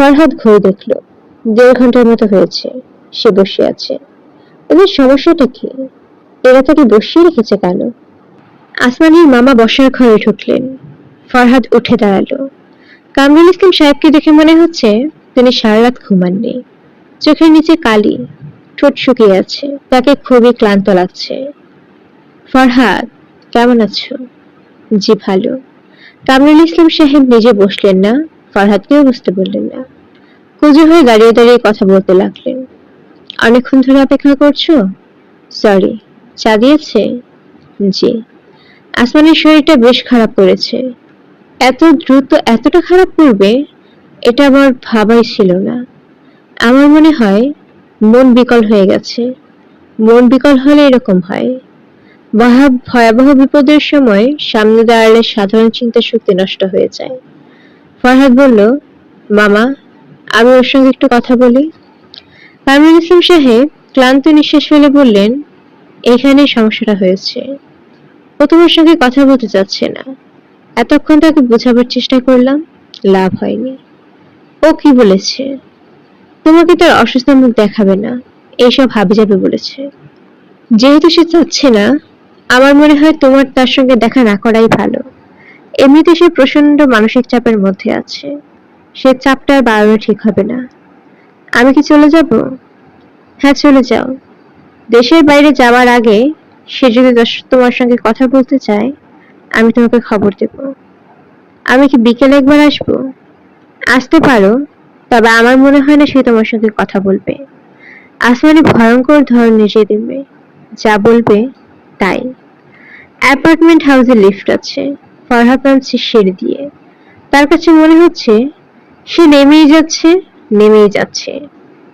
ফরহাদ ঘড়ি দেখল। দেড় ঘণ্টার মতো হয়েছে, সে বসে আছে। এদের সমস্যাটা কি? এরা তাকে বসিয়ে রেখেছে কেন? আসমানির মামা বসার ঘরে ঢুকলেন। ফরহাদ উঠে দাঁড়াল। কামরুল ইসলাম সাহেবকে দেখে মনে হচ্ছে তিনি সারা রাত ঘুমাননি। চোখের নিচে কালি, ঠোঁট শুকিয়ে আছে, তাকে খুবই ক্লান্ত লাগছে। ফরহাদ, কেমন আছো? জি, ভালো। কামরুল ইসলাম সাহেব নিজে বসলেন না ফরহাদকেও বুঝতে বললেন না। কুজো হয়ে দাঁড়িয়ে দাঁড়িয়ে কথা বলতে লাগলেন। অনেকক্ষণ ধরে অপেক্ষা করছ? সরি চা দিয়েছে? জি। আসমানের শরীরটা বেশ খারাপ করেছে। এত দ্রুত এতটা খারাপ করবে, এটা আমার ভাবাই ছিল না। আমার মনে হয় মন বিকল হয়ে গেছে। মন বিকল হলে এরকম হয়। ভয়াবহ বিপদের সময় সামনে দাঁড়ালে সাধারণ চিন্তা শক্তি নষ্ট হয়ে যায়। ফরহাদ বলল, মামা, আমি ওর সঙ্গে একটু কথা বলি। কামরুল ইসলাম সাহেব ক্লান্ত নিঃশ্বাস ফেলে বললেন এখানে সমস্যাটা হয়েছে। ও তোমার সঙ্গে কথা বলতে চাচ্ছে না। এতক্ষণ তাকে বোঝাবার চেষ্টা করলাম, লাভ হয়নি। ও কি বলেছে? তোমাকে তার অসুস্থ মুখ দেখাবে না, এইসব হাবি যাবে বলেছে। যেহেতু সে চাচ্ছে না, আমার মনে হয় তোমার তার সঙ্গে দেখা না করাই ভালো। এমনিতে সে প্রচণ্ড মানসিক চাপের মধ্যে আছে। সে চাপটা আর বাড়ানো ঠিক হবে না। আমি কি চলে যাব? হ্যাঁ চলে যাও। দেশের বাইরে যাওয়ার আগে সে যদি তোমার সঙ্গে কথা বলতে চায়, আমি তোমাকে খবর দেব। আমি কি বিকেলে একবার আসব? আসতে পারো, তবে আমার মনে হয় না সে তোমার সঙ্গে কথা বলবে। আসমানে ভয়ঙ্কর ধরনের যে দেবে যা বলবে, তাই। অ্যাপার্টমেন্ট হাউসে লিফট আছে। ফরহাদ নামছে সিঁড়ি দিয়ে। তার কাছে মনে হচ্ছে, সে নেমেই যাচ্ছে নেমেই যাচ্ছে।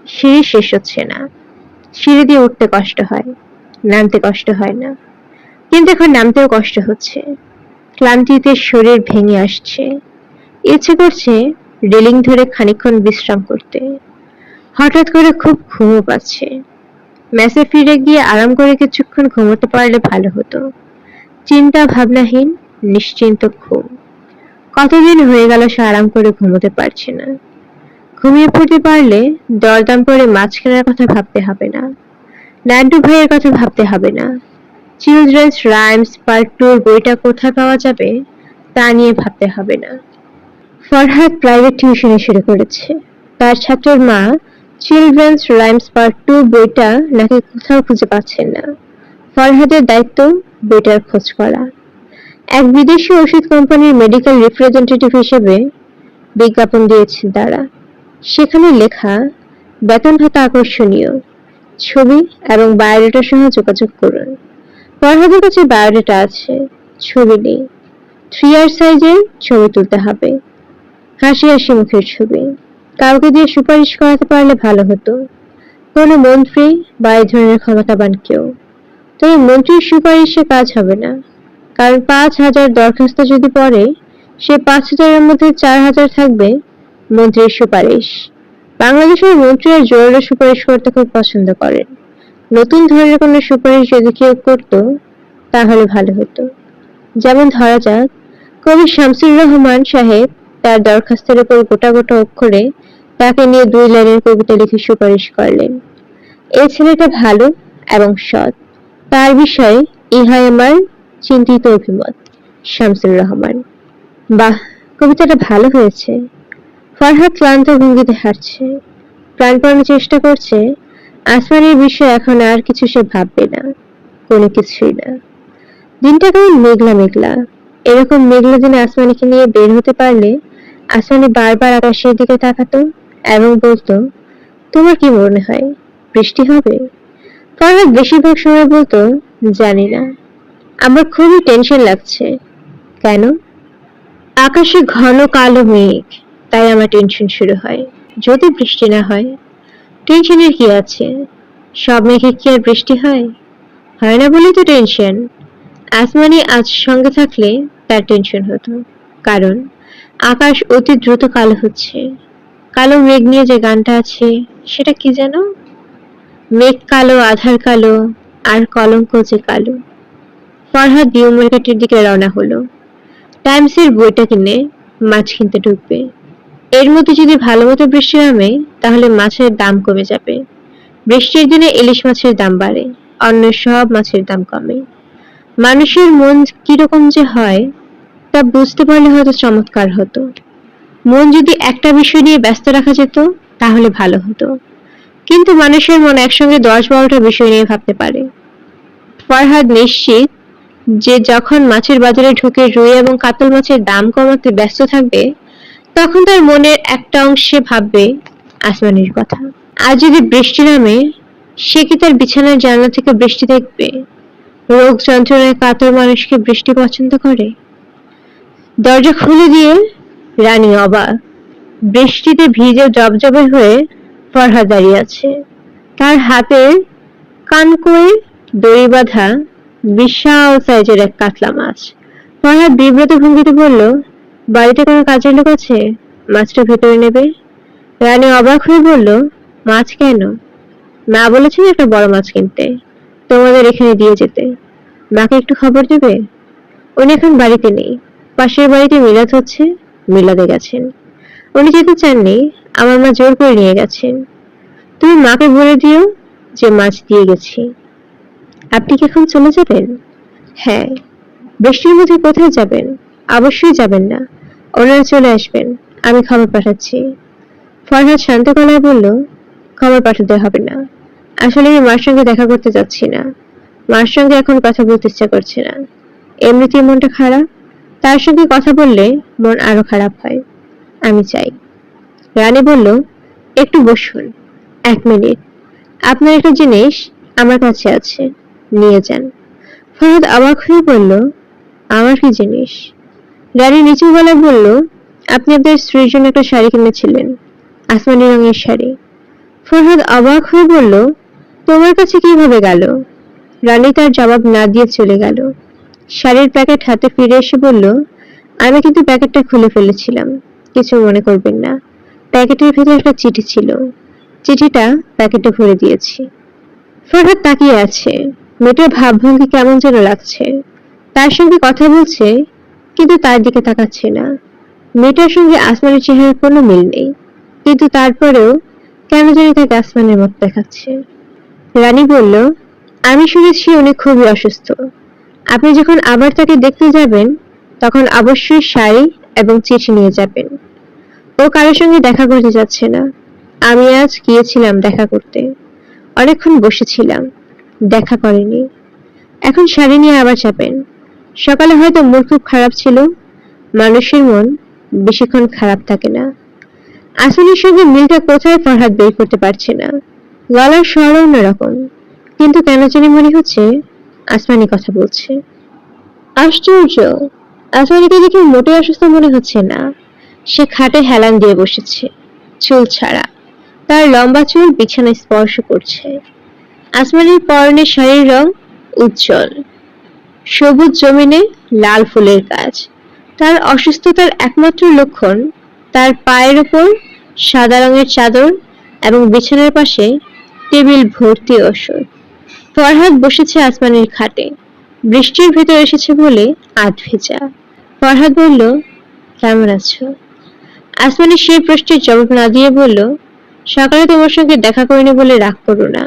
সিঁড়ি শেষ হচ্ছে না। সিঁড়ি দিয়ে উঠতে কষ্ট হয়, নামতে কষ্ট হয় না। কিন্তু এখন নামতেও কষ্ট হচ্ছে। ক্লান্তিতে শরীর ভেঙে আসছে। ইচ্ছে করছে রেলিং ধরে খানিকক্ষণ বিশ্রাম করতে। হঠাৎ করে খুব ঘুমও পাচ্ছে। মেসে ফিরে গিয়ে আরাম করে কিছুক্ষণ ঘুমোতে পারলে ভালো হতো। চিন্তা ভাবনাহীন নিশ্চিন্ত ঘুম। কতদিন হয়ে গেল সে আরাম করে ঘুমোতে পারছে না। ঘুমিয়ে পড়তে পারলে দরদাম করে মাছ কেনার কথা ভাবতে হবে না। নাড্ডু ভাইয়ের কথা ভাবতে হবে না। চিলড্রেন্স রাইমস পার্ট টুর বইটা কোথায় পাওয়া যাবে তা নিয়ে ভাবতে হবে না। ফরহাদ প্রাইভেট টিউশনে শুরু করেছে। তার ছাত্রের মা চিলড্রেন্স রাইমস পার্ট টু বইটা নাকি কোথাও খুঁজে পাচ্ছেন না। ফরহাদের দায়িত্ব বইটার খোঁজ করা। এক বিদেশি ওষুধ কোম্পানির মেডিকেল রিপ্রেজেন্টেটিভ হিসেবে বিজ্ঞাপন দিয়েছে তারা। সেখানে লেখা, বেতন ভাতা আকর্ষণীয়। ছবি এবং বায়োডাটা সহ যোগাযোগ করুন। ফরহাদের কাছে বায়োডাটা আছে, ছবি নেই থ্রি আর সাইজের ছবি তুলতে হবে। হাসি হাসি মুখের ছবি। কাউকে দিয়ে সুপারিশ করাতে পারলে ভালো হতো। কোনো মন্ত্রী বা এই ধরনের ক্ষমতাবান কেউ। তবে মন্ত্রীর সুপারিশে কাজ হবে না। কারণ পাঁচ হাজার দরখাস্ত যদি পড়ে, সে পাঁচ হাজারের মধ্যে চার হাজার থাকবে মন্ত্রীর সুপারিশ। বাংলাদেশের মন্ত্রীরা জোরালো সুপারিশ করতে খুব পছন্দ করেন। নতুন ধরনের কোনো সুপারিশ যদি কেউ করতো, তাহলে ভালো হতো। যেমন ধরা যাক, কবি শামসুর রহমান সাহেব তার দরখাস্তের উপর গোটা গোটা অক্ষরে তাকে নিয়ে দুই লাইনের কবিতা লিখে সুপারিশ করলেন। এই ছেলেটা ভালো এবং সৎ। তার বিষয়ে ইহাই আমার চিন্তিত অভিমত, শামসুর রহমান। বাহ, কবিতাটা ভালো হয়েছে। ফরহাদ ক্লান্ত ভঙ্গিতে হাঁটছে। প্রাণপণে চেষ্টা করছে। আসমানের বিষয়ে এখন আর কিছু সে ভাববে না, কোনো কিছুই না। দিনটা কেমন মেঘলা মেঘলা। এরকম মেঘলা দিনে আসমানিকে নিয়ে বের হতে পারলে আসমানি বারবার আকাশের দিকে তাকাতো এবং বলতো, তোমার কি মনে হয়, বৃষ্টি হবে? ফরহাদ বেশিরভাগ সময় বলতো, জানি না। আমার খুবই টেনশন লাগছে। কেন? আকাশে ঘন কালো মেঘ, তাই আমার টেনশন শুরু হয়। যদি বৃষ্টি না হয় টেনশনের কি আছে? সব মেঘে কি আর বৃষ্টি হয়? হয় না বলেই তো টেনশন আসমানি আজ সঙ্গে থাকলে তার টেনশন হতো। কারণ, আকাশ অতি দ্রুত কালো হচ্ছে। কালো মেঘ নিয়ে যে গানটা আছে, সেটা কি যেন? মেঘ কালো, আধার কালো, আর কলঙ্ক যে কালো। ফরহাদ নিউ মার্কেটের দিকে রওনা হলো। টাইমসের বইটা কিনে মাছ কিনতে ঢুকবে। এর মধ্যে যদি ভালো মতো বৃষ্টি নামে, তাহলে মাছের দাম কমে যাবে। বৃষ্টির দিনে ইলিশ মাছের দাম বাড়ে, অন্য সব মাছের দাম কমে। মানুষের মন কীরকম যে হয়, তা বুঝতে পারলে হয়তো চমৎকার হতো। মন যদি একটা বিষয় নিয়ে ব্যস্ত রাখা যেত, তাহলে ভালো হতো। কিন্তু মানুষের মন একসঙ্গে দশ বারোটা বিষয় নিয়ে ভাবতে পারে। ফরহাদ নিশ্চিত যে যখন মাছের বাজারে ঢুকে রুই এবং কাতল মাছের দাম কমাতে ব্যস্ত থাকবে, তখন তার মনের একটা অংশে ভাববে আসমানির কথা। আজ যদি বৃষ্টি নামে, সে কি তার বিছানার জানলা থেকে বৃষ্টি দেখবে? রোগ যন্ত্রণায় কাতর মানুষকে বৃষ্টি পছন্দ করে? দরজা খুলে দিয়ে রানী অবাক। বৃষ্টিতে ভিজে জবজবে হয়ে ফরহাদ দাঁড়িয়ে আছে। তার হাতে কানকোয়ে দড়ি বাঁধা বিশাল সাইজের এক কাতলা মাছ। ফরহাদ বিব্রত ভঙ্গিতে বলল, বাড়িতে কোনো কাজের লোক আছে? মাছটা ভেতরে নেবে? রানী অবাক হয়ে বলল, মাছ কেন? মা বলেছেন একটা বড় মাছ কিনতে। তোমাদের এখানে দিয়ে যেতে। মাকে একটু খবর দেবে? উনি এখন বাড়িতে নেই। পাশের বাড়িতে মিলাদ হচ্ছে, মিলাদে গেছেন। উনি যেতে চাননি, আমার মা জোর করে নিয়ে গেছেন। তুমি মাকে বলে দিও যে মাছ দিয়ে গেছি। আপনি কি এখন চলে যাবেন? হ্যাঁ। বৃষ্টির মধ্যে কোথায় যাবেন? অবশ্যই যাবেন না। ওনারা চলে আসবেন। আমি খবর পাঠাচ্ছি। ফরহাদ শান্ত গলায় বলল, খবর পাঠাতে হবে না। আসলে আমি মার সঙ্গে দেখা করতে যাচ্ছি না। মার সঙ্গে এখন কথা বলতে ইচ্ছা করছে না। এমনিতেই মনটা খারাপ। তার সঙ্গে কথা বললে মন আরও খারাপ হয়। আমি চাই। রানী বলল, একটু বসুন। এক মিনিট। আপনার একটা জিনিস আমার কাছে আছে। নিয়ে যান। ফরহাদ অবাক হয়ে বলল, আমার কি জিনিস? রানী নিচু গলায় বলল, আপনি আপনার স্ত্রীর জন্য একটা শাড়ি কিনেছিলেন, আসমানি রঙের শাড়ি। ফরহাদ অবাক হয়ে বলল, তোমার কাছে কীভাবে গেল? রানী তার জবাব না দিয়ে চলে গেল। শাড়ির প্যাকেট হাতে ফিরে এসে বলল, আমি কিন্তু প্যাকেটটা খুলে ফেলেছিলাম, কিছু মনে করবেন না। প্যাকেটের ভেতরে একটা চিঠি ছিল। চিঠিটা প্যাকেটে ভরে দিয়েছি। ফরহাদ তাকিয়ে আছে। মেয়েটার ভাবভঙ্গি কেমন যেন লাগছে। তার সঙ্গে কথা বলছে, কিন্তু তার দিকে তাকাচ্ছে না। মেয়েটার সঙ্গে আসমানের চেহারার কোনো মিল নেই, কিন্তু তারপরেও কেন জানি তাকে আসমানের মতো দেখাচ্ছে। রানী বলল, আমি শুনেছি উনি খুবই অসুস্থ। আপনি যখন আবার তাকে দেখতে যাবেন, তখন অবশ্যই শাড়ি এবং চিঠি নিয়ে যাবেন। ও কারোর সঙ্গে দেখা করতে যাচ্ছে না। আমি আজ গিয়েছিলাম দেখা করতে। অনেকক্ষণ বসেছিলাম। দেখা করেনি। এখন শাড়ি নিয়ে আবার চাপেন। সকালে হয়তো মন খুব খারাপ ছিল, মানুষের মন বেশিক্ষণ খারাপ থাকে না। আসলের সঙ্গে মিলটা কোথায় ফরহাদ বের করতে পারছে না। গলার স্বর অন্যরকম, কিন্তু কেন জানি মনে হচ্ছে আসমানি কথা বলছে। আশ্চর্য আসমানিকে দেখে মোটে অসুস্থ মনে হচ্ছে না। সে খাটে হেলান দিয়ে বসেছে, চুল ছাড়া। তার লম্বা চুল বিছানায় স্পর্শ করছে। আসমানির পরনের শাড়ির রং উজ্জ্বল। সবুজ জমিনে লাল ফুলের কাজ তার অসুস্থতার একমাত্র লক্ষণ তার পায়ের ওপর সাদা রঙের চাদর এবং বিছানার পাশে টেবিল ভর্তি ওষুধ। ফরহাদ বসেছে আসমানের খাটে। বৃষ্টির ভেতর এসেছে বলে আধ ভেজা। ফরহাদ বলল, কেমন আছো? আসমানি সেই প্রশ্নের জবাব না দিয়ে বলল, সকালে তোমার সঙ্গে দেখা করিনি বলে রাগ করো না।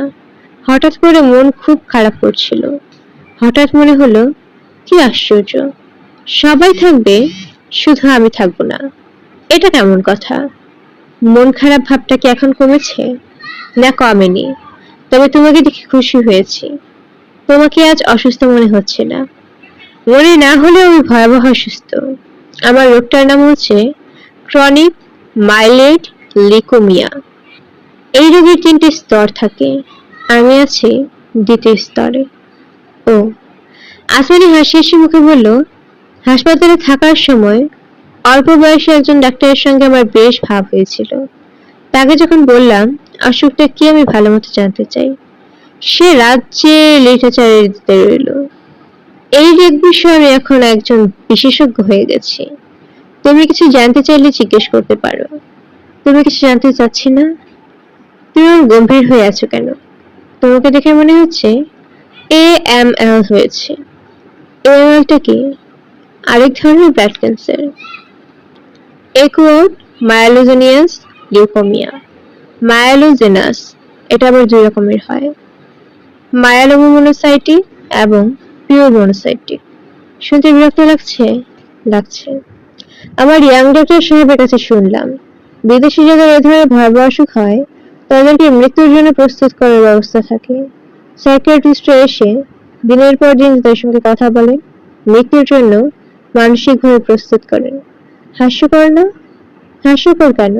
হঠাৎ করে মন খুব খারাপ করছিল। হঠাৎ মনে হলো, কি আশ্চর্য। সবাই থাকবে, শুধু আমি থাকব না। এটা কেমন কথা? মন খারাপ ভাবটা কি এখন কমেছে? না কমেনি তবে তোমাকে দেখে খুশি হয়েছি। তোমাকে আজ অসুস্থ মনে হচ্ছে না। মনে না হলেও আমি ভয়াবহ অসুস্থ। আমার রোগটার নাম হচ্ছে ক্রনিক মাইলেট লিকোমিয়া। এই রোগের তিনটি স্তর থাকে। আমি আছি দ্বিতীয় স্তরে। ও। আসমানি হাসি হাসি মুখে বলল, হাসপাতালে থাকার সময় অল্প বয়সী একজন ডাক্তারের সঙ্গে আমার বেশ ভাব হয়েছিল। তাকে যখন বললাম, অসুখটা কি আমি ভালো মতো জানতে চাই? সে রাজ্যে লিটারেচারে দিতে রইল। এই রেগ বিষয়ে আমি এখন একজন বিশেষজ্ঞ হয়ে গেছি। তুমি কিছু জানতে চাইলে জিজ্ঞেস করতে পারো। তুমি কিছু জানতে চাচ্ছি না? তুমি গম্ভীর হয়ে আছো কেন? তোমাকে দেখে মনে হচ্ছে এ এম এল হয়েছে। এ এম এলটা কি? আরেক ধরনের blood cancer. Acute myelogenous leukaemia. Myelogenous, এটা আবার দুই রকমের হয়। মায়ালোমোনোসাইটি এবং পিওমোনোসাইটি শুনতে বিরক্ত লাগছে? লাগছে। আমার ইয়াং ডক্টর সাহেবের কাছে শুনলাম, বিদেশি যাদের এ ধরনের ভয়াবহ অসুখ হয় তাদেরকে মৃত্যুর জন্য প্রস্তুত করার ব্যবস্থা থাকে। সাইকিয়াট্রিস্টরা এসে দিনের পর দিন তাদের সঙ্গে কথা বলেন, মৃত্যুর জন্য মানসিকভাবে প্রস্তুত করেন। হাস্যকর না? হাস্যকর কেন?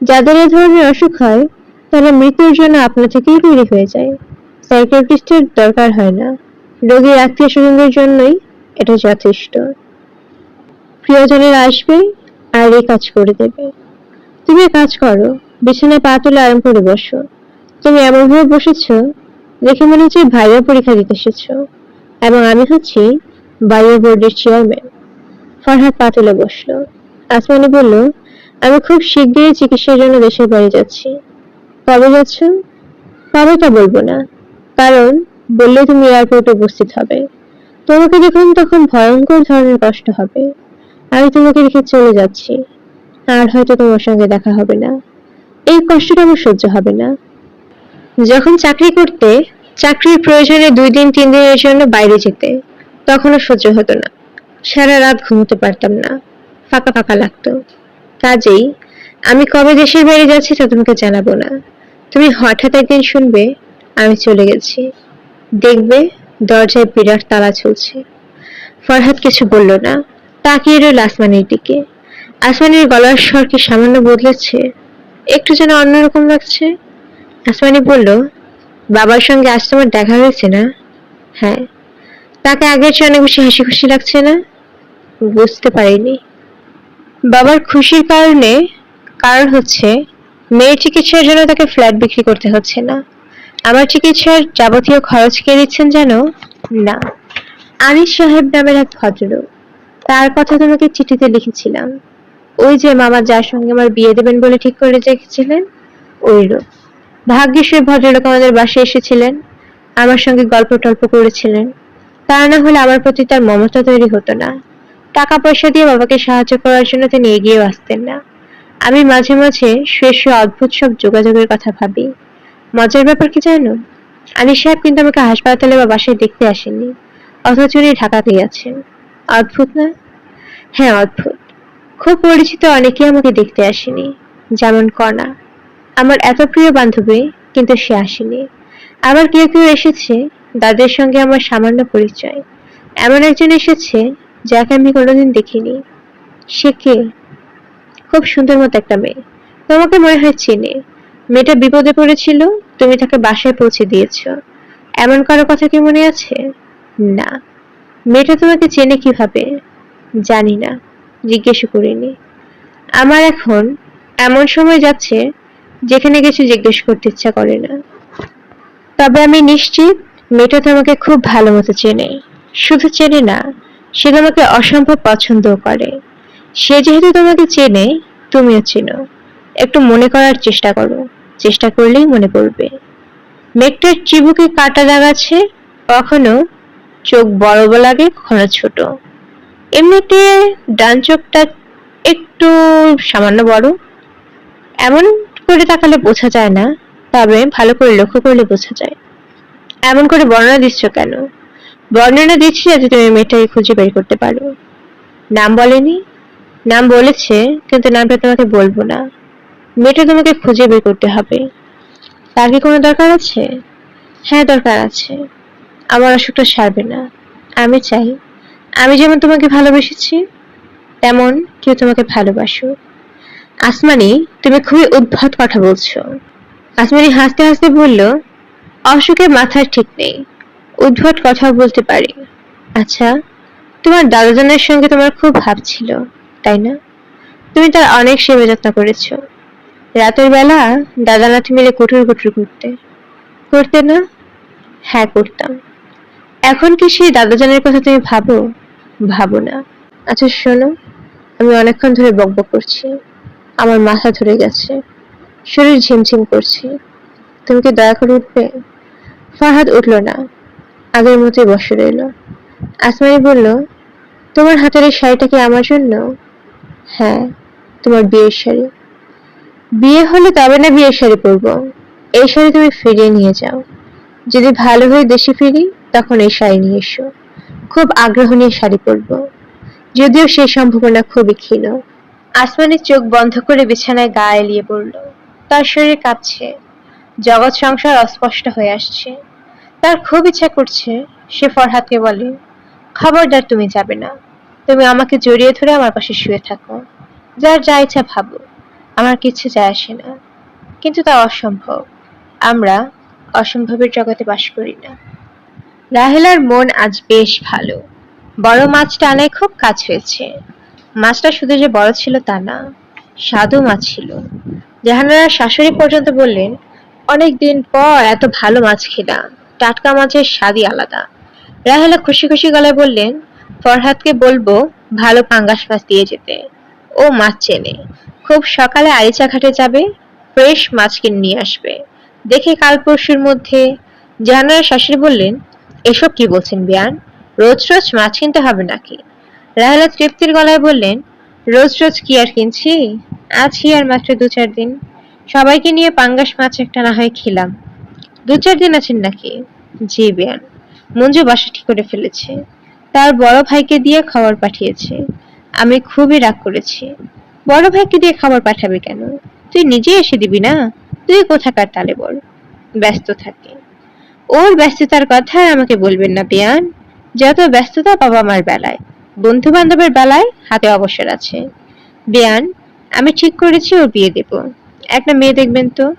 যাদের এ ধরনের অসুখ হয়, তারা মৃত্যুর জন্য আপনা থেকেই তৈরি হয়ে যায়। সাইকিয়াট্রিস্টের দরকার হয় না। রোগীর আত্মীয় স্বজনদের জন্যই এটা যথেষ্ট। প্রিয়জনেরা আসবে আর এই কাজ করে দেবে। তুমি কাজ করো বিছানায় পা তুলে আরাম করে বসো। তুমি এমনভাবে বসেছ দেখে মনে হচ্ছে ভাইয়া পরীক্ষা দিতে এসেছ। এবং আমি হচ্ছি বায়ু বোর্ডের চেয়ারম্যান ফরহাদ পা তুলে বসল। আসমানি বলল, আমি খুব শিগগিরই চিকিৎসার জন্য দেশের বাড়ি যাচ্ছি। কবে যাচ্ছ? কবেটা বলব না। কারণ বললে তুমি এয়ারপোর্টে উপস্থিত হবে। তোমাকে দেখুন তখন ভয়ঙ্কর ধরনের কষ্ট হবে। আমি তোমাকে রেখে চলে যাচ্ছি। আর হয়তো তোমার সঙ্গে দেখা হবে না। এই কষ্টটা আমার সহ্য হবে না। যখন চাকরি করতে, চাকরির প্রয়োজনে দুই দিন, তিন দিনের জন্য বাইরে যেতে তখনও সহ্য হতো না। সারা রাত ঘুমোতে পারতাম না। ফাঁকা ফাঁকা লাগতো। কাজেই আমি কবে দেশের বাইরে যাচ্ছি তা তোমাকে জানাব না। তুমি হঠাৎ একদিন শুনবে, আমি চলে গেছি। দেখবে দরজায় বিরাট তালা চলছে। ফরহাদ কিছু বলল না। তাকিয়ে রইল আসমানের দিকে। আসমানের গলার স্বর কি সামান্য বদলেছে? একটু যেন অন্যরকম লাগছে। আসমানি বলল, বাবার সঙ্গে আজ তোমার দেখা হয়েছে না? হ্যাঁ। তাকে আগের চেয়ে অনেক বেশি হাসি খুশি লাগছে না? বুঝতে পারিনি। বাবার খুশির কারণে, কারণ হচ্ছে, মেয়ের চিকিৎসার জন্য তাকে ফ্ল্যাট বিক্রি করতে হচ্ছে না। আমার চিকিৎসার যাবতীয় খরচ কে দিচ্ছেন যেন? না। আনিস সাহেব নামের এক ভদ্রলোক। তার কথা তোমাকে চিঠিতে লিখেছিলাম। ওই যে মামা যার সঙ্গে আমার বিয়ে দেবেন বলে ঠিক করে রেখেছিলেন, ওই লোক। ভাগ্যিস ওই ভদ্রলোক আমাদের বাসায় এসেছিলেন, আমার সঙ্গে গল্প টল্প করেছিলেন। তা না হলে আমার প্রতি তার মমতা তৈরি হতো না। টাকা পয়সা দিয়ে বাবাকে সাহায্য করার জন্য তিনি এগিয়েও আসতেন না। আমি মাঝে মাঝে শুয়ে অদ্ভুত সব যোগাযোগের কথা ভাবি। মজার ব্যাপার কি জানো? আনিস সাহেব কিন্তু আমাকে হাসপাতালে বা বাসায় দেখতে আসেননি, অথচ উনি ঢাকাতেই আছেন। অদ্ভুত না? হ্যাঁ অদ্ভুত। খুব পরিচিত অনেকেই আমাকে দেখতে আসেনি, যেমন কণা আমার এত প্রিয় বান্ধবী, কিন্তু সে আসেনি। আবার কেউ কেউ এসেছে দাদের সঙ্গে আমার সামান্য পরিচয়। এমন একজন এসেছে, যাকে আমি কোনোদিন দেখিনি। সে কে? খুব সুন্দর মতো একটা মেয়ে। তোমাকে মনে হয় চেনে। মেয়েটা বিপদে পড়েছিল, তুমি তাকে বাসায় পৌঁছে দিয়েছ। এমন কারও কথা কি মনে আছে? না। মেয়েটা তোমাকে চেনে কীভাবে? জানি না। জিজ্ঞেস করিনি। আমার এখন এমন সময় যাচ্ছে যেখানে কিছু জিজ্ঞেস করতে ইচ্ছা করে না। তবে আমি নিশ্চিত মেয়েটা তোমাকে খুব ভালো মতো চেনে। শুধু চেনে না, সে তোমাকে অসম্ভব পছন্দও করে। সে যেহেতু তোমাকে চেনে, তুমিও চেনো। একটু মনে করার চেষ্টা করো। চেষ্টা করলেই মনে পড়বে। মেঘটার চিবুকে কাটা দাগ আছে, কখনো চোখ বড় লাগে, কখনো ছোট। এমনিতে ডান চোখটা একটু সামান্য বড়। এমন করে তাকালে বোঝা যায় না, তবে ভালো করে লক্ষ্য করলে বোঝা যায়। এমন করে বর্ণনা দিচ্ছ কেন? বর্ণনা দিচ্ছি যাতে তুমি মেয়েটাকে খুঁজে বের করতে পারো। নাম বলেনি? নাম বলেছে, কিন্তু নামটা তোমাকে বলব না। মেয়েটা তোমাকে খুঁজে বের করতে হবে। তার কি কোনো দরকার আছে? হ্যাঁ দরকার আছে। আমার অসুখটা সারবে না। আমি চাই আমি যেমন তোমাকে ভালোবেসেছি, তেমন কেউ তোমাকে ভালোবাসো আসমানি, তুমি খুবই উদ্ভট কথা বলছো। আসমানি হাসতে হাসতে বলল অসুখে মাথার ঠিক নেই, উদ্ভট কথা বলতে পারি। আচ্ছা তোমার দাদাজনের সঙ্গে তোমার খুব ভাব ছিল, তাই না? তুমি তার অনেক সেবা যত্ন করেছ। রাতের বেলা দাদা নাতি মিলে কুটুর কুটুর করতে। করতে না? হ্যাঁ করতাম। এখন কি সেই দাদাজানের কথা তুমি ভাবো? ভাবো না। আচ্ছা শোনো, আমি অনেকক্ষণ ধরে বকবক করছি। আমার মাথা ধরে গেছে। শরীর ঝিমঝিম করছে। তুমি কি দয়া করে উঠবে? ফাহাদ উঠল না। আগের মতোই বসে রইল। আসমানি বলল, তোমার হাতের এই শাড়িটা কি আমার জন্য? হ্যাঁ তোমার বিয়ের শাড়ি। বিয়ে হলে তবে না বিয়ের শাড়ি পরবো। এই শাড়ি তুমি ফিরিয়ে নিয়ে যাও। যদি ভালো হয়ে দেশে ফিরি তখন এই শাড়ি নিয়ে এসো। খুব আগ্রহ নিয়ে শাড়ি পরবো। যদিও সেই সম্ভাবনা খুবই ক্ষীণ। আসমানের চোখ বন্ধ করে বিছানায় গা এলিয়ে পড়ল। তার শরীর কাঁপছে। জগৎ সংসার অস্পষ্ট হয়ে আসছে। তার খুব ইচ্ছা করছে, সে ফরহাদকে বলে, খবরদার, তুমি যাবে না। তুমি আমাকে জড়িয়ে ধরে আমার পাশে শুয়ে থাকো। যার যা ইচ্ছা ভাবো আমার কিচ্ছু যায় আসে না। কিন্তু তা অসম্ভব। আমরা অসম্ভবের জগতে বাস করি না। রাহেলার মন আজ বেশ ভালো। বড় মাছটা আনায় খুব কাজ হয়েছে। মাছটা শুধু যে বড় ছিল তা না স্বাদু মাছ ছিল। জাহানারা শাশুড়ি পর্যন্ত বললেন, অনেক দিন পর এত ভালো মাছ খেলাম। টাটকা মাছের স্বাদই আলাদা। রাহেলা খুশি খুশি গলায় বললেন, ফরহাদকে বলব ভালো পাঙ্গাস মাছ দিয়ে যেতে। ও মাছ চেনে। খুব সকালে আরিচা ঘাটে যাবে, ফ্রেশ মাছ কিনে নিয়ে আসবে। দেখে কাল পরশুর মধ্যে। জাহানারা শাশুড়ি বললেন এসব কি বলছেন বিয়ান? রোজ রোজ মাছ কিনতে হবে নাকি? রাহেলা তৃপ্তির গলায় বললেন, রোজ রোজ কি আর কিনছি? আছি আর মাত্র দু চার দিন। সবাইকে নিয়ে পাঙ্গাস মাছ একটা না হয় খেলাম। দু চার দিন আছেন নাকি? জি বিয়ান। মঞ্জু বাসা ঠিক করে ফেলেছে। তার বড় ভাইকে দিয়ে খাবার পাঠিয়েছে। আমি খুবই রাগ করেছি। বড় ভাইকে দিয়ে খাবার পাঠাবে কেন? তুই নিজে এসে দিবি না? তুই কোথাকার তালে বল ব্যস্ত থাকে। ওর ব্যস্ততার কথা আমাকে বলবেন না বিয়ান যত ব্যস্ততা বাবা মার বেলায়। বন্ধু বান্ধবের বেলায় হাতে অবসর আছে। বেয়ান, আমি ঠিক করেছি ওর বিয়ে দেব। একটা মেয়ে দেখবেন তো?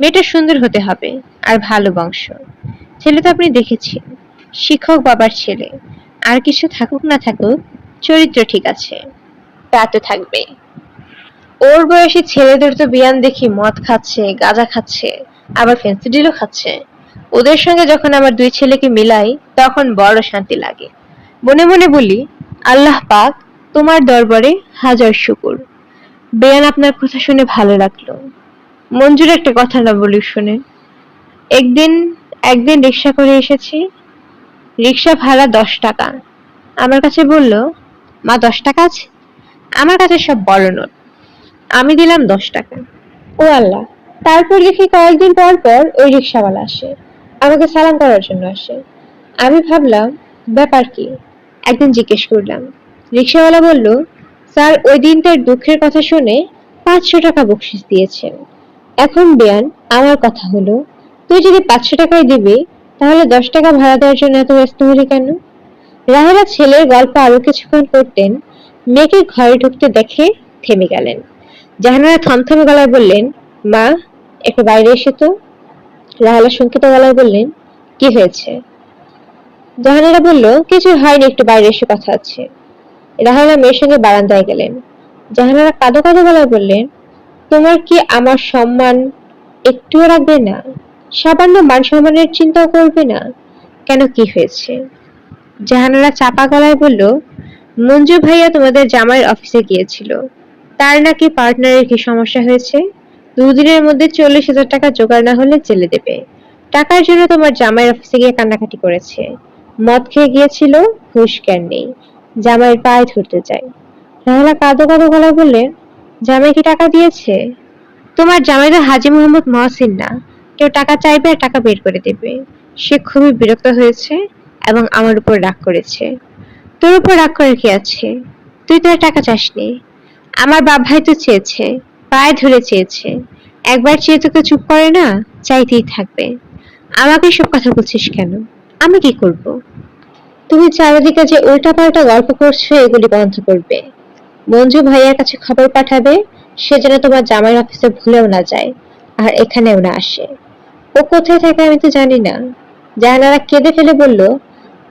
মেয়েটা সুন্দর হতে হবে আর ভালো বংশ। ছেলে তো আপনি দেখেছেন। শিক্ষক বাবার ছেলে। আর কিছু থাকুক না থাকুক, চরিত্র ঠিক আছে। তা তো থাকবে। ওর বয়সী ছেলেদের তো বিয়ান দেখি মদ খাচ্ছে, গাঁজা খাচ্ছে, আবার ফেন্সিডিলও খাচ্ছে। ওদের সঙ্গে যখন আমার দুই ছেলেকে মিলাই, তখন বড় শান্তি লাগে। মনে মনে বলি, আল্লাহ পাক তোমার দরবারে হাজার শুকুর। বেয়ান আপনার কথা শুনে ভালো লাগল। মঞ্জুর একটা কথা না বলি শুনে। একদিন একদিন রিক্সা করে এসেছি। রিক্সা ভাড়া দশ টাকা। আমার কাছে বলল, মা, দশ টাকা আছে? আমার কাছে সব বড় নোট। আমি দিলাম দশ টাকা। ও আল্লাহ, তারপর দেখি কয়েকদিন পর পর ওই রিক্সাওয়ালা আসে। আমাকে সালাম করার জন্য আসে। আমি ভাবলাম, ব্যাপার কি? একদিন জিজ্ঞেস করলাম। রিক্সাওয়ালা বলল, স্যার, ওই দিনটার দুঃখের কথা শুনে পাঁচশো টাকা বকশিস দিয়েছেন এখন বেয়ান, আমার কথা হলো, তুই যদি পাঁচশো টাকায় দিবি, তাহলে দশ টাকা ভাড়া দেওয়ার জন্য এত ব্যস্ত হলি কেন? রাহেলা ছেলের গল্প আরও কিছুক্ষণ করতেন, মেয়েকে ঘরে ঢুকতে দেখে থেমে গেলেন। জাহানারা থমথমে গলায় বললেন, মা, একটু বাইরে এসে তো। রাহেলা শঙ্কিত গলায় বললেন, কি হয়েছে? জাহানারা বলল কিছু হয়নি, একটু বাইরে এসে কথা আছে। রাহেলা মেয়ের সঙ্গে বারান্দায় গেলেন। জাহানারা কাঁদো কাঁদো গলায় বললেন, তোমার কি আমার সম্মান একটুও রাখবে না? সামান্য মান সম্মানের চিন্তাও করবে না? কেন কি হয়েছে? জাহানারা চাপা গলায় বলল, মঞ্জু ভাইয়া তোমাদের জামাইয়ের অফিসে গিয়েছিল। তার নাকি পার্টনারের কি সমস্যা হয়েছে? দুদিনের মধ্যে চল্লিশ হাজার টাকা জোগাড় না হলে জেলে দেবে। টাকার জন্য তোমার জামাইয়ের অফিসে গিয়ে কান্নাকাটি করেছে। মদ খেয়ে গিয়েছিল, হুশ জ্ঞান নেই। জামাইয়ের পায়ে ধরতে চাই রাহেলা কাঁদো কাঁদো গলায় বললেন জামাই কি টাকা দিয়েছে? তোমার জামাই তো হাজি মোহাম্মদ মহসিন না। কেউ টাকা চাইবে আর টাকা বের করে দেবে। সে খুবই বিরক্ত হয়েছে এবং আমার উপর রাগ করেছে। তোর উপর রাগ করে কি আছে? তুই তো টাকা চাসনি। আমার বাপ ভাই তো চেয়েছে। পায়ে ধরে চেয়েছে। একবার চেয়ে তোকে চুপ করে না, চাইতেই থাকবে। আমাকে সব কথা বলছিস কেন? আমি কি করব? তুমি চারিদিকে যে উল্টাপাল্টা গল্প করছ, এগুলি বন্ধ করবে। মঞ্জু ভাইয়ার কাছে খবর পাঠাবে, সে যেন তোমার জামাই অফিসে ভুলেও না যায়, আর এখানেও না আসে। ও কোথায় থাকে আমি তো জানি না। জাহানারা কেঁদে ফেলে বলল,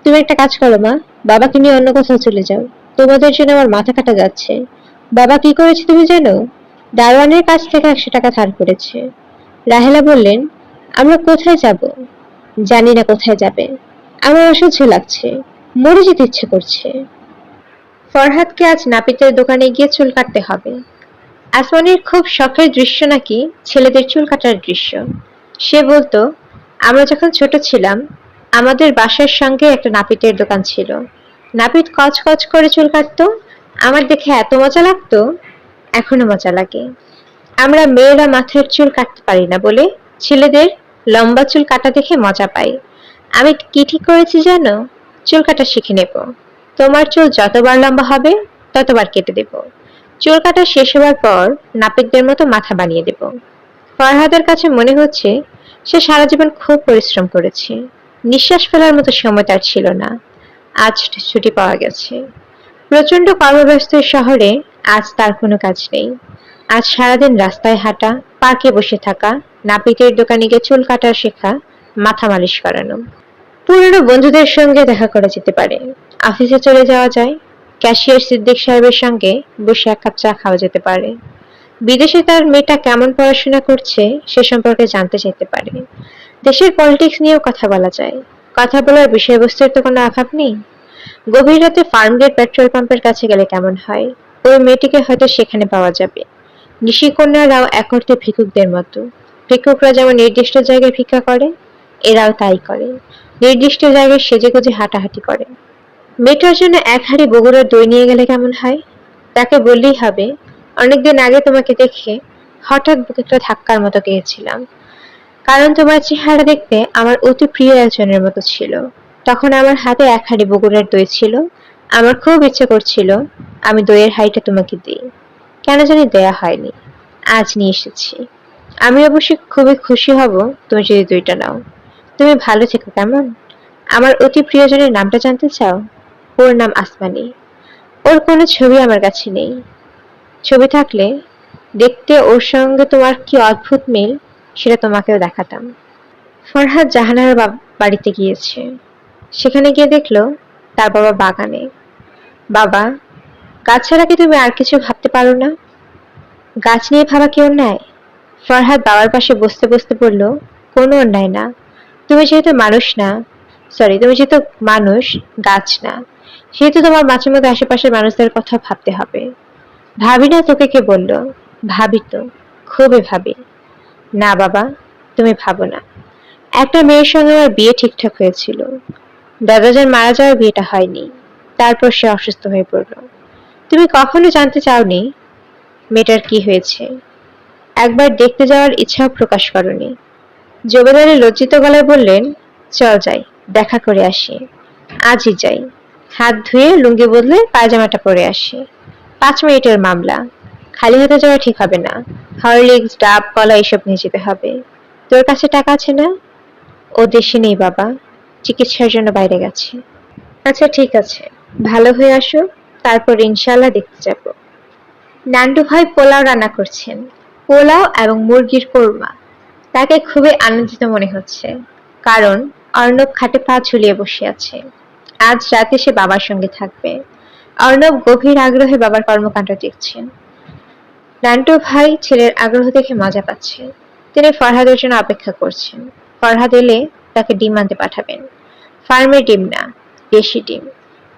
তুমি একটা কাজ করো মা, বাবাকে নিয়ে অন্য কোথাও চলে যাও। তোমাদের জন্য আমার মাথা কাটা যাচ্ছে। বাবা কি করেছে তুমি জানো? দারোয়ানের কাছ থেকে একশো টাকা ধার করেছে। রাহেলা বললেন, আমরা কোথায় যাব? জানি না কোথায় যাবে। আমার অসহ্য লাগছে। মরে যেতে ইচ্ছে করছে। ফরহাদকে আজ নাপিতের দোকানে গিয়ে চুল কাটতে হবে। আসমানের খুব শখের দৃশ্য নাকি ছেলেদের চুল কাটার দৃশ্য। সে বলতো, আমরা যখন ছোট ছিলাম, আমাদের বাসার সঙ্গে একটা নাপিতের দোকান ছিল। নাপিত কচ কচ করে চুল কাটতো। আমার দেখে এত মজা লাগতো। এখনও মজা লাগে। আমরা মেয়েরা মাথার চুল কাটতে পারি না বলে ছেলেদের লম্বা চুল কাটা দেখে মজা পাই। আমি কি ঠিক করেছি জানো? চুল কাটা শিখে নেব। তোমার চুল যতবার লম্বা হবে, ততবার কেটে দেব। চুল কাটা শেষ হওয়ার পর নাপিতদের মতো মাথা বানিয়ে দেব। ফরহাদের কাছে মনে হচ্ছে সে সারা জীবন খুব পরিশ্রম করেছে। নিঃশ্বাস ফেলার মতো সময় তার ছিল না। আজ ছুটি পাওয়া গেছে। প্রচণ্ড কর্মব্যস্ত শহরে আজ তার কোনো কাজ নেই। আজ সারাদিন রাস্তায় হাঁটা, পার্কে বসে থাকা, নাপিতের দোকানে গিয়ে চুল কাটা শেখা, মাথা মালিশ করানো। পুরনো বন্ধুদের সঙ্গে দেখা করা যেতে পারে। অফিসে চলে যাওয়া যায়। ক্যাশিয়ার সিদ্দিক সাহেবের সঙ্গে বসে এক কাপ চা খাওয়া যেতে পারে। বিদেশে তার মেয়েটা কেমন পড়াশোনা করছে সে সম্পর্কে জানতে চাইতে পারে। দেশের পলিটিক্স নিয়েও কথা বলা যায়। কথা বলার বিষয়বস্তুর তো কোনো অভাব নেই। গভীর রাতে ফার্মগেট পেট্রোল পাম্পের কাছে গেলে কেমন হয়? ওই মেয়েটিকে হয়তো সেখানে পাওয়া যাবে। নিশিকন্যারাও এক অর্থে ভিক্ষুকদের মতো। ভিক্ষুকরা যেমন নির্দিষ্ট জায়গায় ভিক্ষা করে, এরাও তাই করে। নির্দিষ্ট জায়গায় সেজে গুজে হাঁটাহাঁটি করে। মেয়েটার জন্য এক হাড়ি বগুড়ার দই নিয়ে গেলে কেমন হয়? তাকে বললেই হবে, অনেকদিন আগে তোমাকে দেখে হঠাৎ বুকে একটা ধাক্কার মতো গিয়েছিলাম। কারণ তোমার চেহারা দেখতে আমার অতি প্রিয় একজনের মতো ছিল। তখন আমার হাতে এক হাড়ি বগুড়ার দই ছিল। আমার খুব ইচ্ছে করছিল আমি দইয়ের হাড়িটা তোমাকে দিই। কেন জানি দেয়া হয়নি। আজ নিয়ে এসেছি। আমি অবশ্যই খুবই খুশি হব তুমি যদি দইটা নাও। তুমি ভালো থেকো, কেমন? আমার অতি প্রিয়জনের নামটা জানতে চাও? ওর নাম আসমানি। ওর কোনো ছবি আমার কাছে নেই। ছবি থাকলে দেখতে ওর সঙ্গে তোমার কি অদ্ভুত মিল সেটা তোমাকেও দেখাতাম। ফরহাদ জাহানার বাড়িতে গিয়েছে। সেখানে গিয়ে দেখল তার বাবা বাগানে। বাবা গাছ ছাড়া কি তুমি আর কিছু ভাবতে পারো না? গাছ নিয়ে ভাবা কি অন্যায়? ফরহাদ বাবার পাশে বসতে বসতে বলল, কোনো অন্যায় না। তুমি যেহেতু মানুষ না সরি তুমি যেহেতু মানুষ, গাছ না, সেহেতু তোমার মাঝে মধ্যে আশেপাশের মানুষদের কথা ভাবতে হবে। ভাবি না তোকে কে বলল? ভাবি তো, খুবই ভাবি। না বাবা, তুমি ভাবো না। একটা মেয়ের সঙ্গে আমার বিয়ে ঠিকঠাক হয়েছিল। দাদাজান মারা যাওয়ার বিয়েটা হয়নি। তারপর সে অসুস্থ হয়ে পড়ল। তুমি কখনো জানতে চাওনি মেয়েটার কি হয়েছে। একবার দেখতে যাওয়ার ইচ্ছাও প্রকাশ করনি। জবেদারে লজ্জিত গলায় বললেন, চল যাই, দেখা করে আসি। আজই যাই। হাত ধুয়ে লুঙ্গি বদলে পায়জামাটা পরে আসি। পাঁচ মিনিটের মামলা। খালি হাতে যাওয়া ঠিক হবে না। হরলিক্স, ডাব, কলা এসব নিয়ে যেতে হবে। তোর কাছে টাকা আছে না? ও দেশে নেই বাবা। চিকিৎসার জন্য বাইরে গেছে। আচ্ছা ঠিক আছে। ভালো হয়ে আসো তারপর ইনশাল্লাহ দেখতে যাব। নান্টু ভাই পোলাও রান্না করছেন। পোলাও এবং মুরগির কোরমা। তাকে খুবই আনন্দিত মনে হচ্ছে। কারণ অর্ণব খাটে পা ঝুলিয়ে বসে আছে। আজ রাতে সে বাবার সঙ্গে থাকবে। অর্ণব গভীর আগ্রহে বাবার কর্মকাণ্ড দেখছেন। নান্টু ভাই ছেলের আগ্রহ দেখে মজা পাচ্ছে। তিনি ফরহাদের জন্য অপেক্ষা করছেন। ফরহাদ এলে তাকে ডিম আনতে পাঠাবেন। ফার্মের ডিম না, দেশি ডিম।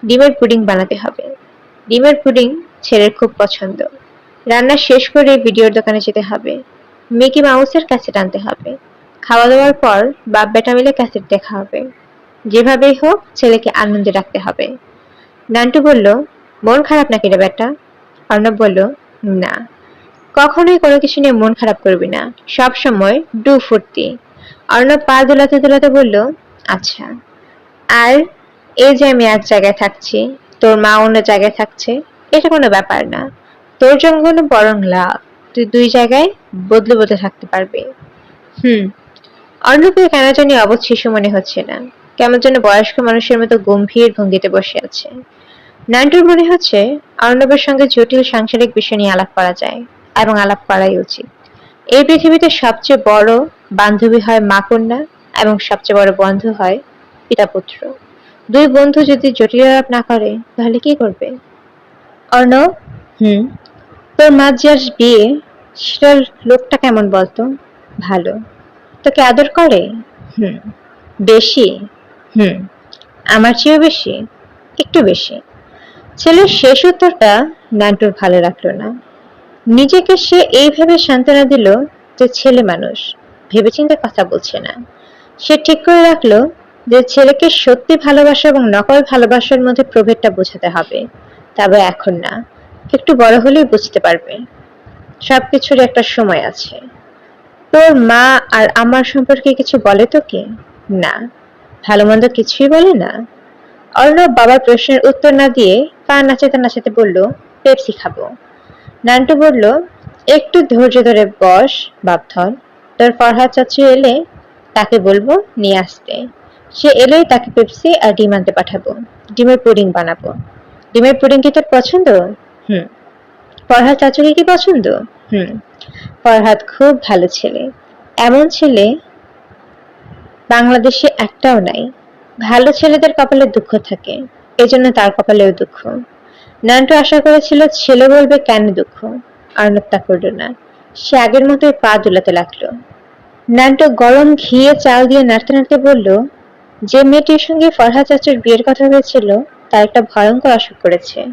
ডিমের পুডিং বানাতে হবে। ডিমের পুডিং ছেলের খুব পছন্দ। রান্না শেষ করে ভিডিওর দোকানে যেতে হবে। মিকি মাউসের ক্যাসেট আনতে হবে। খাওয়া দাওয়ার পর বাপ বেটা মিলে ক্যাসেট দেখা হবে। যেভাবেই হোক, ছেলেকে আনন্দে রাখতে হবে। নান্টু বলল, মন খারাপ নাকি রে বেটা? অর্ণব বলল, না। কখনোই কোনো কিছু নিয়ে মন খারাপ করবি না। সব সময় ডু ফুর্তি। অর্ণব পা দোলাতে দোলাতে বলল আচ্ছা। আর এই যে আমি এক জায়গায় থাকছি তোর মা অন্য জায়গায় থাকছে, এটা কোনো ব্যাপার না। তোর জন্য কোনো বরং লাভ, তুই দুই জায়গায় বদলে বদলে থাকতে পারবে। হুম অর্ণবকে কেন জানি অবধ শিশু মনে হচ্ছে না, কেমন যেন বয়স্ক মানুষের মতো গম্ভীর ভঙ্গিতে বসে আছে। নান্টুর মনে হচ্ছে অর্ণবের সঙ্গে জটিল সাংসারিক বিষয় নিয়ে আলাপ করা যায়, এবং আলাপ করাই উচিত। এই পৃথিবীতে সবচেয়ে বড় বান্ধবী হয় মা কন্যা এবং সবচেয়ে বড় বন্ধু হয় পিতা পুত্র দুই বন্ধু যদি জটিল আলাপ না করে তাহলে কি করবে? অর্ণব? হুম। তোর মা যার বিয়ে সেটার লোকটা কেমন বলতো? ভালো। তোকে আদর করে? হুম। বেশি? হুম। আমার চেয়েও বেশি? একটু বেশি। ছেলের শেষ উত্তরটা নান্টুর ভালো লাগল না। নিজেকে সে এইভাবে সান্ত্বনা দিল যে ছেলে মানুষ ভেবেচিন্তে কথা বলছে না। সে ঠিক করে রাখল যে ছেলেকে সত্যি ভালোবাসা এবং নকল ভালোবাসার মধ্যে প্রভেদটা বোঝাতে হবে তবে এখন না। একটু বড় হলেই বুঝতে পারবে। সবকিছুর একটা সময় আছে। তোর মা আর আমার সম্পর্কে কিছু বলে তোকে? না। ভালো মন্দ কিছুই বলে না। অর্ণব বাবার প্রশ্নের উত্তর না দিয়ে পা নাচাতে নাচাতে বলল, পেপসি খাব। নান্টু বলল, একটু ধৈর্য ধরে বস বাপধন তোর ফরহাদ চাচু এলে তাকে বলব নিয়ে আসতে। সে এলেই তাকে পেপসি আর ডিম আনতে পাঠাবো। ডিমের পুডিং বানাবো। ডিমের পুডিং কি তোর পছন্দ? হুম। ফরহাদ চাচুকে কি পছন্দ? হুম। ফরহাদ খুব ভালো ছেলে। এমন ছেলে বাংলাদেশে একটাও নাই। ভালো ছেলেদের কপালে দুঃখ থাকে। এজন্য তার কপালেও দুঃখ। নান্টু আশা করেছিল ছেলে বলবে কেন দুঃখ? অর্ণব তা করল না। সে আগের মতোই পা দুলাতে লাগল। নান্টু গরম ঘিয়ে চাল দিয়ে নাড়তে নাড়তে বলল যে মেয়েটির সঙ্গে ফরহাদ চাচুর বিয়ের কথা হয়েছিল, তার একটা ভয়ঙ্কর অসুখ করেছে।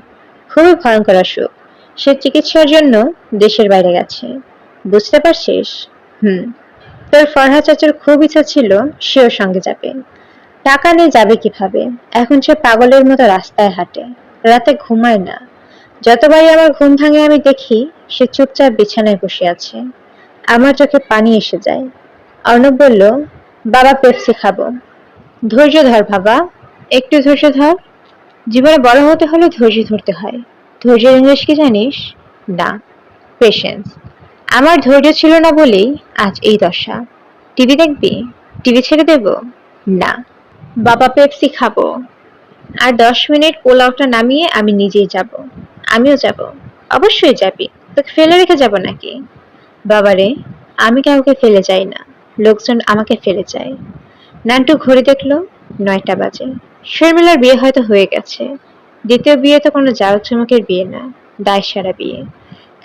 খুবই ভয়ঙ্কর অসুখ। সে চিকিৎসার জন্য দেশের বাইরে গেছে। বুঝতে পারছিস? হুম। তোর ফরহাদ চাচুর খুব ইচ্ছা ছিল সেও সঙ্গে যাবে। টাকা নিয়ে যাবে কীভাবে? এখন সে পাগলের মতো রাস্তায় হাঁটে। রাতে ঘুমায় না। যতবারই আমার ঘুম ভাঙে আমি দেখি সে চুপচাপ বিছানায় বসে আছে। আমার চোখে পানি এসে যায়। অর্ণব বলল, বাবা পেপসি খাব। ধৈর্য ধর বাবা, একটু ধৈর্য ধর। জীবনে বড় হতে হলে ধৈর্য ধরতে হয়। ধৈর্যের ইংলিশ কি জানিস? না পেশেন্স আমার ধৈর্য ছিল না বলেই আজ এই দশা। টিভি দেখবি? টিভি ছেড়ে দেব? না। বাবা, পেপসি খাব। আর দশ মিনিট পোলাওটা নামিয়ে আমি নিজেই যাব। আমিও যাব। অবশ্যই যাবি। তোকে ফেলে রেখে যাব নাকি? বাবারে, আমি কাউকে ফেলে যাই না। লোকজন আমাকে ফেলে যায়। নান্টু ঘড়ি দেখল, নয়টা বাজে। শর্মিলার বিয়ে হয়তো হয়ে গেছে। দ্বিতীয় বিয়ে তো কোনো জাল চমকের বিয়ে না দায় সারা বিয়ে।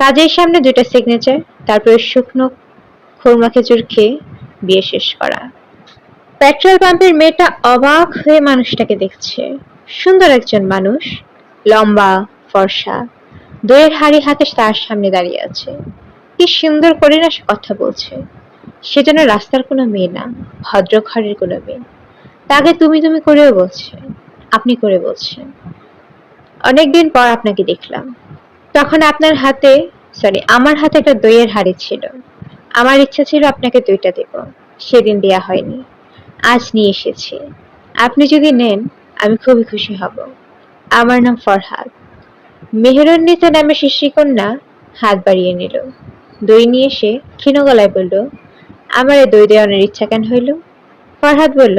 কাজের সামনে দুইটা সিগনেচার তারপরে শুকনো খুরমা খেজুর খেয়ে বিয়ে শেষ করা। পেট্রোল পাম্পের মেয়েটা অবাক হয়ে মানুষটাকে দেখছে। সুন্দর একজন মানুষ, লম্বা, ফর্সা দইয়ের হাড়ি হাতে তার সামনে দাঁড়িয়ে আছে। কি সুন্দর করে না কথা বলছে। সে যেন রাস্তার কোনো মেয়ে না ভদ্র ঘরের কোনো মেয়ে। তাকে তুমি তুমি করেও বলছে, আপনি করে বলছেন। অনেকদিন পর আপনাকে দেখলাম। তখন আপনার হাতে সরি আমার হাতে একটা দইয়ের হাড়ি ছিল। আমার ইচ্ছা ছিল আপনাকে দইটা দেব। সেদিন দেয়া হয়নি। আজ নিয়ে এসেছি। আপনি যদি নেন, আমি খুবই খুশি হব। আমার নাম ফরহাদ। মেহেরুন্নিসা নামে শিশিকন্যা হাত বাড়িয়ে নিল। দই নিয়ে এসে ক্ষীণ গলায় বলল আমার এই দই দেওয়ানোর ইচ্ছা কেন হইল? ফরহাদ বলল,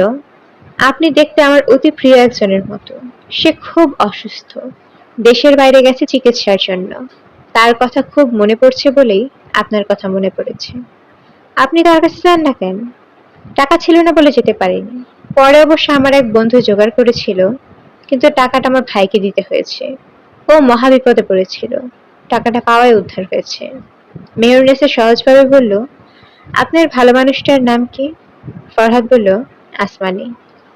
আপনি দেখতে আমার অতি প্রিয় একজনের মতো। সে খুব অসুস্থ। দেশের বাইরে গেছে চিকিৎসার জন্য। তার কথা খুব মনে পড়ছে বলেই আপনার কথা মনে পড়েছে। আপনি তার কাছে যান না কেন? টাকা ছিল না বলে যেতে পারিনি। পরে অবশ্য আমার এক বন্ধু জোগাড় করেছিল, কিন্তু টাকাটা আমার ভাইকে দিতে হয়েছে। ও মহা বিপদে পড়েছিল। টাকাটা পাওয়াই উদ্ধার হয়েছে। মেয়রনেসে সহজভাবে বলল আপনার ভালো মানুষটার নাম কি? ফরহাদ বলল, আসমানি।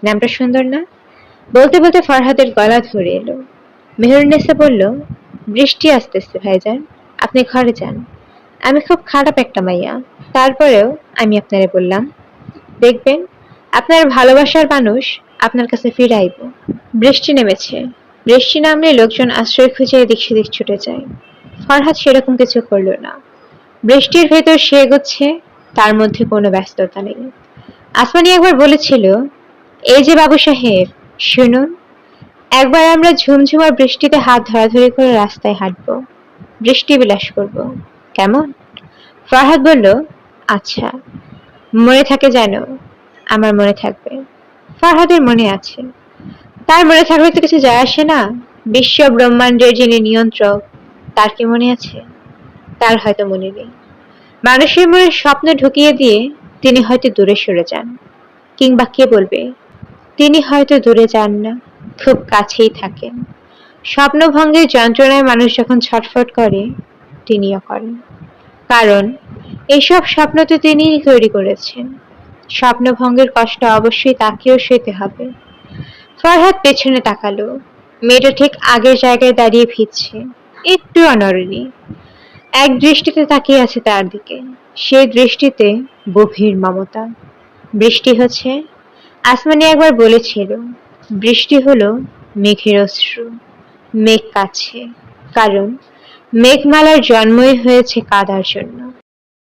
নামটা সুন্দর না? বলতে বলতে ফরহাদের গলা ধরে এলো। মেহরুন্নেসা বলল, বৃষ্টি আসতেছে, ভাইজান। আপনি ঘরে যান। আমি খুব খারাপ একটা মাইয়া। তারপরেও আমি আপনারে বললাম, দেখবেন, আপনার ভালোবাসার মানুষ আপনার কাছে ফিরে আইব বৃষ্টি নেমেছে। বৃষ্টি নামলে লোকজন আশ্রয় খুঁজে এদিক সেদিক ছুটে যায়। ফরহাদ সেরকম কিছু করল না। বৃষ্টির ভেতর সে এগোচ্ছে তার মধ্যে কোনো ব্যস্ততা নেই। আসমানি একবার বলেছিল, এই যে বাবু সাহেব, শুনুন, একবার আমরা ঝুমঝুমার বৃষ্টিতে হাত ধরাধরি করে রাস্তায় হাঁটবো, বৃষ্টি বিলাস করব। কেমন? ফরহাদ বলল আচ্ছা মনে থাকে যেন আমার মনে থাকবে। ফরহাদের মনে আছে। তার মনে থাকলে তো কিছু যায় আসে না। বিশ্ব ব্রহ্মাণ্ডের যিনি নিয়ন্ত্রক, তার কি মনে আছে? তার হয়তো মনে নেই। মানুষের মনে স্বপ্ন ঢুকিয়ে দিয়ে তিনি হয়তো দূরে সরে যান। কিংবা কে বলবে? তিনি হয়তো দূরে যান না, খুব কাছেই থাকেন। স্বপ্নভঙ্গের যন্ত্রণায় মানুষ যখন ছটফট করে, তিনিও করেন। কারণ এসব স্বপ্ন তো তিনিই তৈরি করেছেন। স্বপ্নভঙ্গের কষ্ট অবশ্যই তাকেও সইতে হবে। ফরহাদ পেছনে তাকালো। মেয়েটা ঠিক আগের জায়গায় দাঁড়িয়ে ভিজছে একটু অনরণী এক দৃষ্টিতে তাকিয়ে আছে তার দিকে। সে দৃষ্টিতে গভীর মমতা। বৃষ্টি হচ্ছে, আসমানি একবার বলেছিল, বৃষ্টি হলো মেঘের অশ্রু, মেঘ কাছে। কারণ, মেঘমালার জন্মই হয়েছে কাদার জন্য।